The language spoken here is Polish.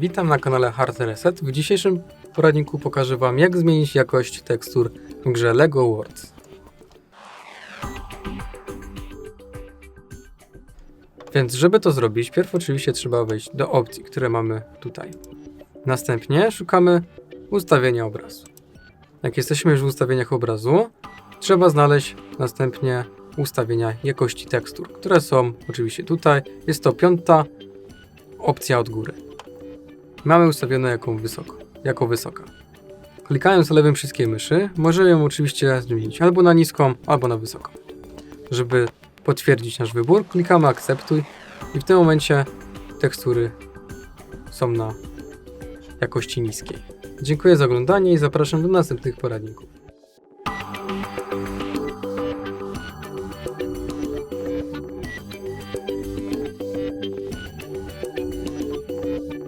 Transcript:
Witam na kanale Hard Reset. W dzisiejszym poradniku pokażę Wam jak zmienić jakość tekstur w grze LEGO Worlds. Więc żeby to zrobić, pierw oczywiście trzeba wejść do opcji, które mamy tutaj. Następnie szukamy ustawienia obrazu. Jak jesteśmy już w ustawieniach obrazu, trzeba znaleźć następnie ustawienia jakości tekstur, które są oczywiście tutaj. Jest to piąta opcja od góry. Mamy ustawione jaką wysoko, jako wysoka. Klikając lewym przyciskiem myszy, możemy ją oczywiście zmienić albo na niską, albo na wysoką. Żeby potwierdzić nasz wybór, klikamy akceptuj i w tym momencie tekstury są na jakości niskiej. Dziękuję za oglądanie i zapraszam do następnych poradników.